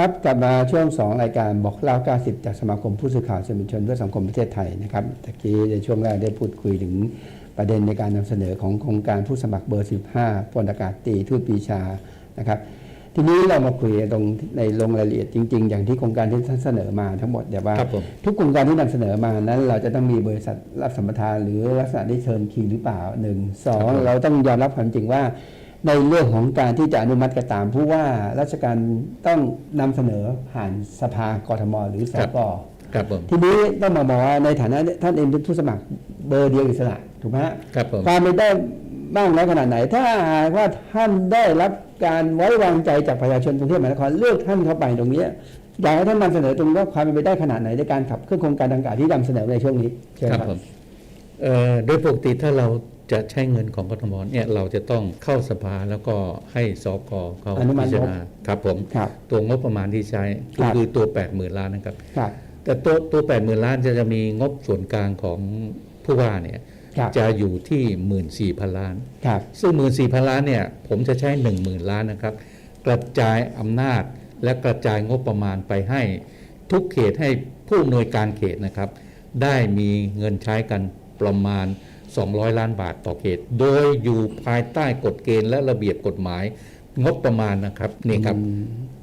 ครับกลับมาช่วง 2 รายการบอกเล่า 90 จากสมาคมผู้สื่อข่าวสื่อมวลชนเพื่อสังคมประเทศไทยนะครับตะกี้ในช่วงแรกได้พูดคุยถึงประเด็นในการนำเสนอของโครงการผู้สมัครเบอร์ 15พลอากาศตรีทูตปรีชานะครับ ทีนี้เรามาคุยตรงในลงรายละเอียดจริง ๆ อย่างที่โครงการที่ท่านเสนอมาทั้งหมดเดี๋ยวว่าครับผมทุกโครงการที่นำเสนอมานั้น เราจะต้องมีบริษัทรับสัมปทานหรือลักษณะที่เชิญคีย์หรือเปล่าหนึ่งสองครับผมเราต้องยอมรับความจริงว่า ในเรื่องของการที่จะอนุมัติก็ตามผู้ว่าราชการต้องนำเสนอผ่านสภากทมหรือสกครับผมทีนี้ต้องมาบอกว่าในฐานะท่านเองเป็นผู้สมัครเบอร์เดียวอิสระถูกไหมฮะครับผมความเป็นได้บ้างน้อยขนาดไหน ถ้าหากว่าท่านได้รับการไว้วางใจจากประชาชนกรุงเทพมหานครเลือกท่านเข้าไปตรงเนี้ยอยากให้ท่านนำเสนอตรงว่าความเป็นไปได้ขนาดไหนในการขับเคลื่อนโครงการดังกล่าวที่นำเสนอในช่วงนี้เชิญครับครับผมเอ่อโดยปกติถ้าเรา จะใช้เงินของกทมเนี่ยเราจะต้องเข้าสภาแล้วก็ให้สกเขาอนุมัติพิจารณาครับผมครับตัวงบประมาณที่ใช้ครัก็บคือตัว 8 0,000 ล้านนะครับครับแต่ตัวตัว8 0,000ล้านจะจะมีงบส่วนกลางของผู้ว่าเนี่ยครับจะอยู่ที่14,000ล้านครับซึ่ง14,000ล้านเนี่ยผมจะใช้10,000ล้านนะครับ กระจายอำนาจและกระจายงบประมาณไปให้ทุกเขตให้ผู้อำนวยการเขตนะครับ ได้มีเงินใช้กันประมาณ 200 ล้านบาทต่อเขต โดยอยู่ภายใต้กฎเกณฑ์และระเบียบกฎหมายงบประมาณนะครับนี่ครับ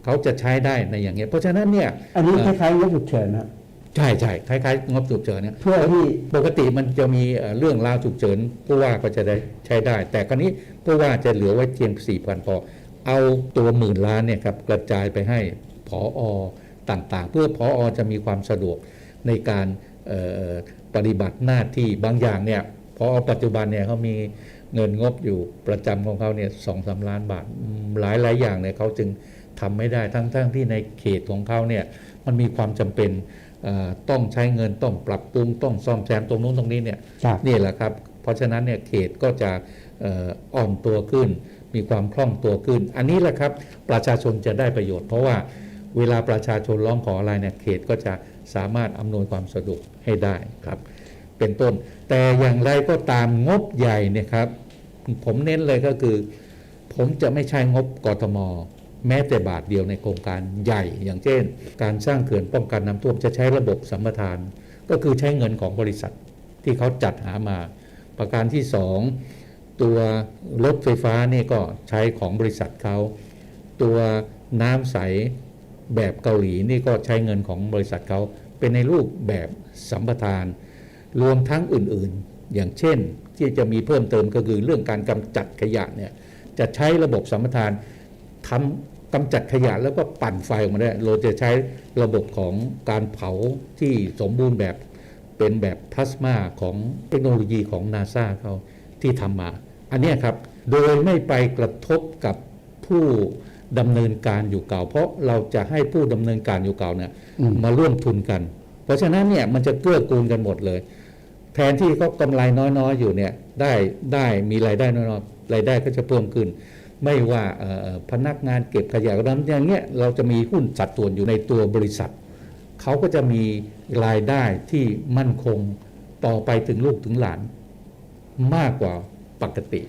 เขาจะใช้ได้ในอย่างเงี้ยเพราะฉะนั้นเนี่ยอันนี้คเอ่อล้ายๆงบฉุกเฉินนะใช่ใช่คล้ายๆงบฉุกเฉินเนี่ยเพื่อที่ปกติมันจะมีเอ่อเรื่องราวฉุกเฉินผู้ว่าก็จะได้ใช้ได้ แต่คราวนี้ผู้ว่าจะเหลือไว้เพียง4 0 0 0พอเอาตัวหมื่นล้านเนี่ยครับกระจายไปให้ผออต่างๆ เพื่อผออจะมีความสะดวกในการเอ่อปฏิบัติหน้าที่บางอย่างเนี่ยพ อปัจจุบันเนี่ยเขามีเงินงบอยู่ประจำของเขาเนี่ยสองสาล้านบาทอืมหลายหลายๆอย่างเนี่ยเขาจึงทำไม่ได้ทั้งๆที่ในเขตของเขาเนี่ยมันมีความจำเป็นเอ่อต้องใช้เงินต้องปรับปรุงต้องซ่อมแซมตรงนู้นตรงนี้เนี่ยครับนี่แหละครับ เพราะฉะนั้นเนี่ยเขตก็จะเอ่ออ่อนตัวขึ้น มีความคล่องตัวขึ้น อันนี้แหละครับประชาชนจะได้ประโยชน์ เพราะว่าเวลาประชาชนร้องขออะไรเนี่ยเขตก็จะสามารถอำนวยความสะดวกให้ได้ครับ เป็นต้น แต่อย่างไรก็ตามงบใหญ่เนี่ยครับ ผมเน้นเลยก็คือ ผมจะไม่ใช้งบกทม แม้แต่บาทเดียวในโครงการใหญ่ อย่างเช่น การสร้างเขื่อนป้องกันน้ำท่วมจะใช้ระบบสัมปทาน ก็คือใช้เงินของบริษัทที่เขาจัดหามา ประการที่สองตัวรถไฟฟ้านี่ก็ใช้ของบริษัทเขาตัวน้ำใสแบบเกาหลีนี่ก็ใช้เงินของบริษัทเขาเป็นในรูปแบบสัมปทาน รวมทั้งอื่นๆ อย่างเช่นที่จะมีเพิ่มเติมก็คือเรื่องการกำจัดขยะเนี่ยจะใช้ระบบสัมปทานทำกำจัดขยะแล้วก็ปั่นไฟออกมาได้เราจะใช้ระบบของการเผาที่สมบูรณ์แบบเป็นแบบพลาสมาของเทคโนโลยีของนาซาเขาที่ทำมา อันเนี้ยครับ โดยไม่ไปกระทบกับผู้ดำเนินการอยู่เก่า เพราะเราจะให้ผู้ดำเนินการอยู่เก่าเนี่ยอืมมาร่วมทุนกัน เพราะฉะนั้นเนี่ยมันจะเกื้อกูลกันหมดเลย แทนที่เขากำไรน้อยๆ อยู่เนี่ยได้ได้มีรายได้น้อยๆรายได้ก็จะเพิ่มขึ้น ไม่ว่าเอ่อพนักงานเก็บขยะก็ตามอย่างเงี้ยเราจะมีหุ้นสัดส่วนอยู่ในตัวบริษัทเขาก็จะมีรายได้ที่มั่นคงต่อไปถึงลูกถึงหลานมากกว่าปกติ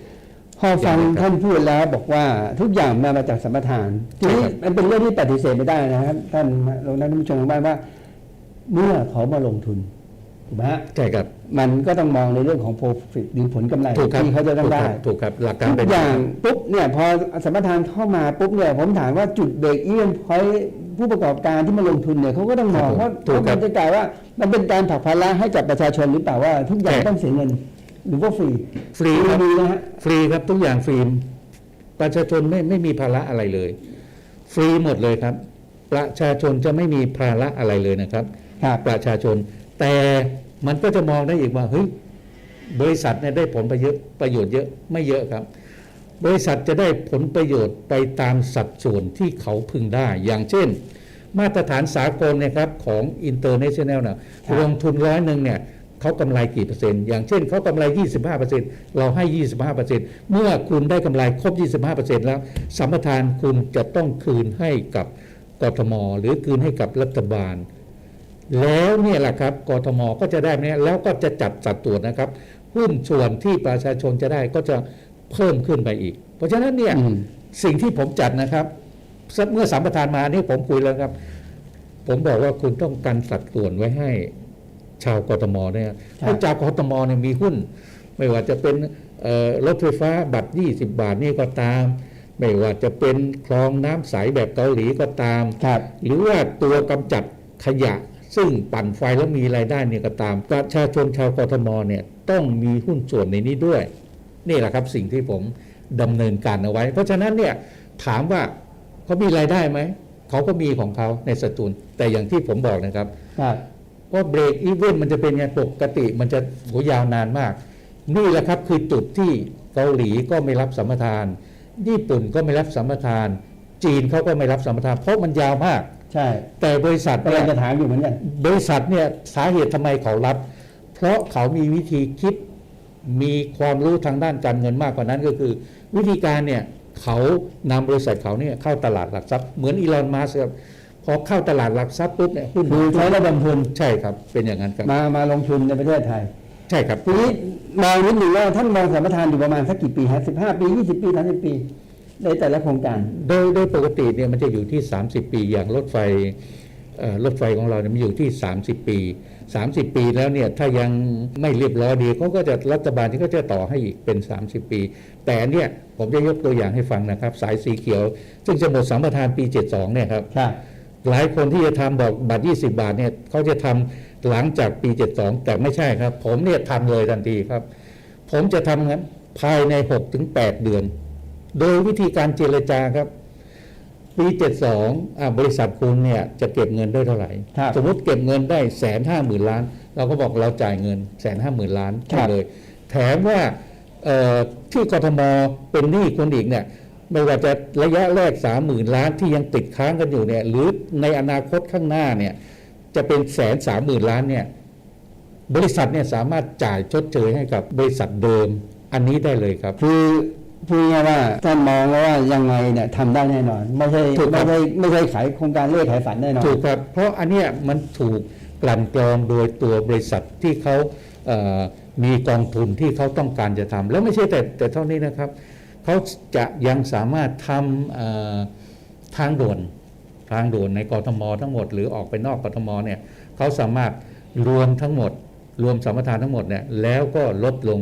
พอฟังอย่างไรครับท่านพูดแล้วบอกว่าทุกอย่างมามาจากสัมปทานทีนี้ใช่ครับมันเป็นเรื่องที่ปฏิเสธไม่ได้นะครับท่านลงท่านผู้ชมทางบ้านว่า เมื่อเขามาลงทุน ถูกไหมฮะใช่ครับมันก็ต้องมองในเรื่องของ profit หรือผลกำไรถูกครับที่เขาจะต้องได้ถูกครับถูกครับหลักการทุเป็กนอย่างปุ๊บเนี่ยพอสัมปทานเข้ามาปุ๊บเนี่ยผมถามว่าจุดเบรกเอียนพอยผู้ประกอบการที่มาลงทุนเนี่ยเขาก็ต้องมองว่าเพราะมันจะกล่าวว่ามันเป็นการผลักภาระให้กับประชาชนหรือเปล่าว่า ทุกอย่างต้องเสียเงินหรือว่าฟรีฟรีครับ มีนะฮะ ฟรีครับทุกอย่างฟรีประชาชนไม่ไม่มีภาระอะไรเลย ฟรีหมดเลยครับ ประชาชนจะไม่มีภาระอะไรเลยนะครับ ครับ ประชาชน แต่มันก็จะมองได้อีกว่าเฮ้ยบริษัทเนี่ยได้ผลประโยชน์ประโยชน์เยอะไม่เยอะครับ บริษัทจะได้ผลประโยชน์ไปตามสัดส่วนที่เขาพึงได้ อย่างเช่น มาตรฐานสากลเนะครับของ International นะลงทุนร้อยหนึ่งเนี่ยเขากำไรกี่เปอร์เซ็นต์ อย่างเช่นเขากำไร 25เปอร์เซ็นต์เราให้ 25เปอร์เซ็นต์เมื่อคุณได้กำไรครบ 25เปอร์เซ็นต์แล้วสัมปทานคุณจะต้องคืนให้กับกทมหรือคืนให้กับรัฐบาล แล้วเนี่ยแหละครับกทมก็จะได้เนี่ยแล้วก็จะจัดสัดส่วนนะครับหุ้นส่วนที่ประชาชนจะได้ก็จะเพิ่มขึ้นไปอีก เพราะฉะนั้นเนี่ยอืมสิ่งที่ผมจัดนะครับเมื่อสัมปทานมาอันนี้ผมคุยแล้วครับ ผมบอกว่าคุณต้องกันสัดส่วนไว้ให้ชาวกทมเนี่ยให้ชาวกทมเนี่ยมีหุ้น ไม่ว่าจะเป็นเอ่อรถไฟฟ้าบัตร 20 บาทนี่ก็ตาม ไม่ว่าจะเป็นคลองน้ำใสแบบเกาหลีก็ตามครับหรือว่าตัวกำจัดขยะ ซึ่งปั่นไฟแล้วมีรายได้เนี่ยก็ตาม ประชาชนชาวกทมเนี่ยต้องมีหุ้นส่วนในนี้ด้วย นี่แหละครับสิ่งที่ผมดำเนินการเอาไว้ เพราะฉะนั้นเนี่ยถามว่าเขามีรายได้ไหมเขาก็มีของเขาในสตูลแต่อย่างที่ผมบอกนะครับครับว่าเบรกอีเวนต์มันจะเป็นไงปกติมันจะโหยาวนานมาก นี่แหละครับคือจุดที่เกาหลีก็ไม่รับสัมปทาน ญี่ปุ่นก็ไม่รับสัมปทาน จีนเขาก็ไม่รับสัมปทาน เพราะมันยาวมาก ใช่ แต่บริษัทกำลัเนี่งยจะถามอยู่เหมือนกันบริษัทเนี่ยสาเหตุทำไมเขารับ เพราะเขามีวิธีคิดมีความรู้ทางด้านการเงินมากกว่านั้นก็คือ วิธีการเนี่ยเขานำบริษัทเขาเนี่ยเข้าตลาดหลักทรัพย์เหมือนอีลอนมัสก์ครับพอเข้าตลาดหลักทรัพย์ปุ๊บเนี่ยหุ้นคือใช้ระดมทุนใช่ครับ เป็นอย่างนั้นครับมามาลงทุนในประเทศไทย ใช่ครับทีนี้มองนิดหนึ่งว่าท่านมองสัมปทานอยู่ประมาณสักกี่ปีฮะสิบห้าปียี่สิบปีสามสิบปี ในแต่ละโครงการโดยโดยปกติเนี่ยมันจะอยู่ที่ 30 ปีอย่างรถไฟเอ่อรถไฟของเราเนี่ยมันอยู่ที่ 30 ปี 30 ปีแล้วเนี่ยถ้ายังไม่เรียบร้อยดีเขาก็จะรัฐบาลที่ก็จะต่อให้อีกเป็น 30 ปี แต่อันเนี่ยผมจะยกตัวอย่างให้ฟังนะครับ สายสีเขียว ซึ่งจะหมดสัมปทานปี 72 เนี่ยครับครับหลายคนที่จะทำบอกบัตร 20 บาทเนี่ยเขาจะทำหลังจากปี 72 แต่ไม่ใช่ครับ ผมเนี่ยทำเลยทันทีครับ ผมจะทำงั้นภายใน 6-8 เดือน โดยวิธีการเจรจาครับ ปี72อ่าบริษัทคุณเนี่ยจะเก็บเงินได้เท่าไหร่ครับสมมติเก็บเงินได้แสนห้าหมื่นล้าน เราก็บอกเราจ่ายเงินแสนห้าหมื่นล้านครัให้บเลย แถมว่าเอ่อที่กทมเป็นหนี้คนอีกเนี่ยไม่ว่าจะระยะแรกสามหมื่นล้านที่ยังติดค้างกันอยู่เนี่ยหรือในอนาคตข้างหน้าเนี่ยจะเป็นแสนสามหมื่นล้านเนี่ยบริษัทเนี่ยสามารถจ่ายชดเชยให้กับบริษัทเดิมอันนี้ได้เลยครับ คือ พูดง่ายๆว่าท่านมองว่ายังไงเนี่ยทำได้แน่นอน ไม่ใช่ถูกครัไม่บใช่ไม่ใช่ขายโครงการเล่ขายฝันแน่นอนถูกครับเพราะอันเนี้ยมันถูกกลั่นกรองโดยตัวบริษัทที่เขาเอ่อมีกองทุนที่เขาต้องการจะทำแล้วไม่ใช่แต่แต่เท่านี้นะครับเขาจะยังสามารถทำเอ่อทางด่วนทางด่วนในกรทมทั้งหมด หรือออกไปนอกกรทมเนี่ยเขาสามารถรวมทั้งหมด รวมสัมปทานทั้งหมดเนี่ยแล้วก็ลดลง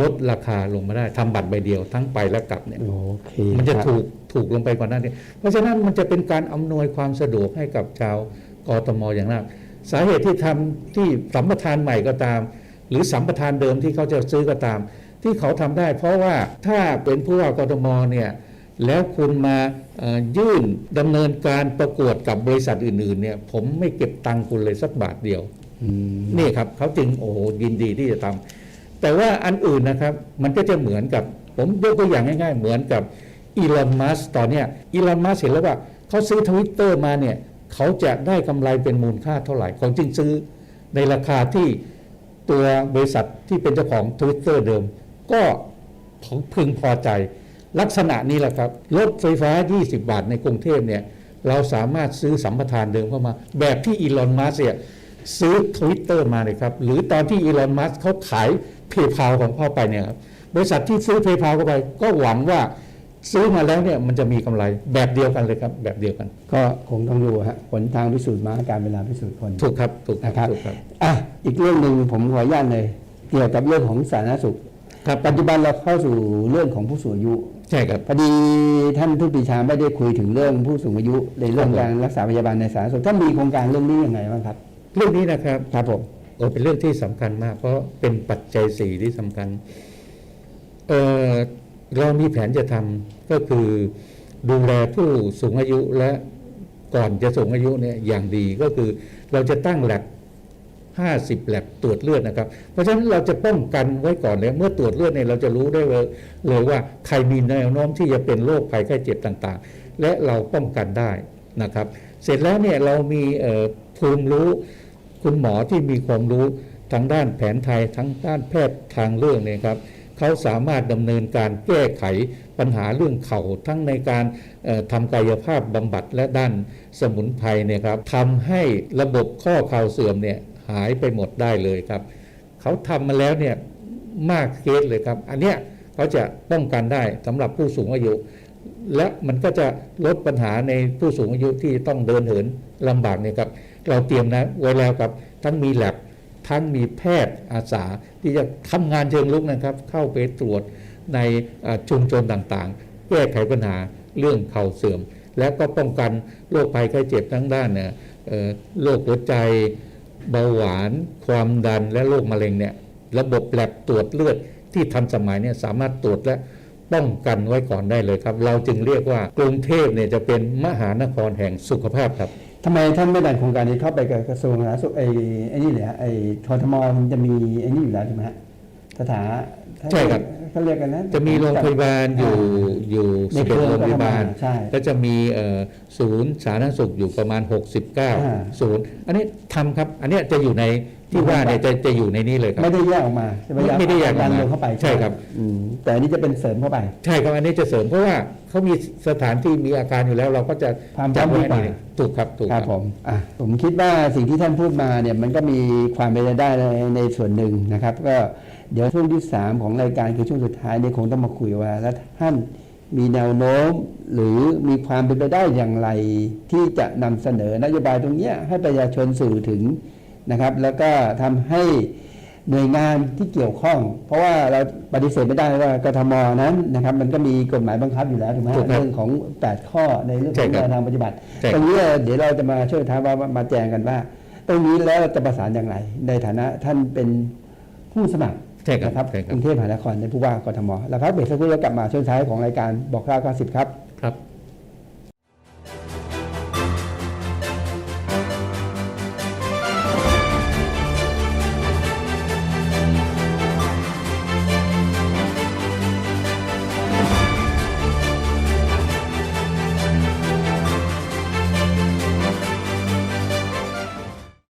ลดราคาลงมาได้ทำบัตรใบเดียวทั้งไปและกลับเนี่ยโอเคมันจะครับถูกถูกลงไปกว่านั้นเนี่ยเพราะฉะนั้นมันจะเป็นการอำนวยความสะดวกให้กับชาวกทมอย่างมากสาเหตุที่ทำที่สัมปทานใหม่ก็ตาม หรือสัมปทานเดิมที่เขาจะซื้อก็ตาม ที่เขาทำได้ เพราะว่าถ้าเป็นผู้ว่ากทมเนี่ยแล้วคุณมาเอ่อยื่นดำเนินการประกวดกับบริษัทอื่นๆเนี่ยผมไม่เก็บตังค์คุณเลยสักบาทเดียวอืมนี่ครับเขาจึงโอ้โหยินดีที่จะทำ แต่ว่าอันอื่นนะครับมันก็จะเหมือนกับผมยกตัวอย่างง่ายๆ เหมือนกับอีลอนมัสตอนเนี้ยอีลอนมัสเห็นแล้วว่าเขาซื้อทวิตเตอร์มาเนี่ยเขาจะได้กำไรเป็นมูลค่าเท่าไหร่เขาจึงซื้อในราคาที่ตัวบริษัทที่เป็นเจ้าของทวิตเตอร์เดิม ก็พึงพอใจลักษณะนี้แหละครับรถไฟฟ้า 20 บาทในกรุงเทพเนี่ยเราสามารถซื้อสัมปทานเดิมเข้ามา แบบที่อีลอนมัสเนี่ยซื้อทวิตเตอร์มาเลยครับ หรือตอนที่อีลอนมัสเขาขาย เพย์พาของเข้าไปเนี่ยครับบริษัทที่ซื้อเพย์พาเข้าไป ก็หวังว่าซื้อมาแล้วเนี่ยมันจะมีกำไรแบบเดียวกันเลยครับแบบเดียวกัน ก็คงต้องดูฮะผลทางพิสูจน์ม้าการเวลาพิสูจน์คนถูกครับถูกคนะครัรับบถูกครับอะอีกเรื่องหนึ่งผมขออนุญาตเลย เกี่ยวกับเรื่องของสาธารณสุขครับปัจจุบันเราเข้าสู่เรื่องของผู้สูงอายุใช่ครับพอดีท่านทุปีชาไม่ได้คุยถึงเรื่องผู้สูงอายุในเรื่องครับผมการรักษาพยาบาลในสาธารณสุขท่านมีโครงการเรื่องนี้ยังไงบ้างครับ เรื่องนี้นะครับครับผมโอเป็นเรื่องที่สำคัญมาก เพราะเป็นปัจจัยสี่ที่สำคัญเออเรามีแผนจะทำก็คือดูแลผู้สูงอายุและก่อนจะสูงอายุเนี่ยอย่างดีก็คือเราจะตั้งแลบ50แลบตรวจเลือดนะครับ เพราะฉะนั้นเราจะป้องกันไว้ก่อนเลยเมื่อตรวจเลือดเนี่ยเราจะรู้ได้เลยเลยว่าใครมีแนวโน้มที่จะเป็นโรคภัยไข้เจ็บต่างๆ และเราป้องกันได้นะครับ เสร็จแล้วเนี่ยเรามีภูมิรู้ คุณหมอที่มีความรู้ทางด้านแผนไทยทั้งด้านแพทย์ทางเลือกเนี่ยครับเขาสามารถดำเนินการแก้ไขปัญหาเรื่องเข่าทั้งในการเอ่อทำกายภาพบำบัดและด้านสมุนไพรเนี่ยครับทำให้ระบบข้อเข่าเสื่อมเนี่ยหายไปหมดได้เลยครับเขาทำมาแล้วเนี่ยมากเคสเลยครับ อันเนี้ยเขาจะป้องกันได้สำหรับผู้สูงอายุ และมันก็จะลดปัญหาในผู้สูงอายุที่ต้องเดินเหินลำบากเนี่ยครับ เราเตรียมนะไว้แล้วครับทั้งมีแลบทั้งมีแพทย์อาสาที่จะทำงานเชิงลุกนะครับ เข้าไปตรวจในชุมชนต่างๆ แก้ไขปัญหาเรื่องเข่าเสื่อม และก็ป้องกันโรคภัยไข้เจ็บทั้งด้านเนี่ยโรคหัวใจเบาหวาน ความดันและโรคมะเร็งเนี่ยระบบแลบตรวจเลือดที่ทันสมัยเนี่ยสามารถตรวจและป้องกันไว้ก่อนได้เลยครับ เราจึงเรียกว่ากรุงเทพเนี่ยจะเป็นมหานครแห่งสุขภาพครับ ทำไมท่านไม่ดันโครงการนี้เข้าไปกับกระทรวงสาธารณสุขไอ้ไอ้นี่เลยฮะไอ้ททมมันจะมีไอ้นี่อยู่แล้วใช่ไหมฮะสถาใช่ครับเขาเรียกกันนะจะมีโรงพยาบาลอยู่อยู่ในสิบเคเอ็ดรือโรงพยาบาลใช่ก็จะมีเอ่อศูนย์สาธารณสุขอยู่ประมาณ 69 ศูนย์ อันนี้ทำครับ อันเนี้ยจะอยู่ใน ที่ว่าเนี่ยจะจะอยู่ในนี้เลยครับ ไม่ได้แยกออกมาใช่ไหมไม่ไม่ได้แยกออกมาดันเข้าไปใช่ครับอืมแต่อันนี้จะเป็นเสริมเข้าไป ใช่ครับอันนี้จะเสริมเพราะว่าเขามีสถานที่มีอาการอยู่แล้ว เราก็จะความจัดไว้พร้อมดีกว่านี่ถูกครับถูกคครัรับบผมอะผมคิดว่าสิ่งที่ท่านพูดมาเนี่ยมันก็มีความเป็นไปได้ในในส่วนหนึ่งนะครับ ก็เดี๋ยวช่วงที่สามของรายการคือช่วงสุดท้ายเนี่ยคงต้องมาคุยว่าแล้วท่านมีแนวโน้มหรือมีความเป็นไปได้อย่างไร ที่จะนำเสนอนโยบายตรงเนี้ยให้ประชาชนสื่อถึง นะครับแล้วก็ทำให้หน่วยงานที่เกี่ยวข้อง เพราะว่าเราปฏิเสธไม่ได้ว่ากทมนั้นนะครับมันก็มีกฎหมายบังคับอยู่แล้วถูกไหมถูกครับเรื่องของ 8 ข้อในเรื่องของใช่ครับแนวทางปฏิบัติใช่ครับตรงนี้เดี๋ยวเราจะมาช่วยท้ายว่ามาแจงกันว่า ตรงนี้แล้วจะประสานอย่างไร ในฐานะท่านเป็นผู้สมัครใช่ครับนะครับใช่คกรับรุงเทพมหานครในผู้ว่ากทมแล้วพักเบรกสักครู่แล้วกลับมาช่วงท้ายของรายการบอกเล่า90 ครับครับ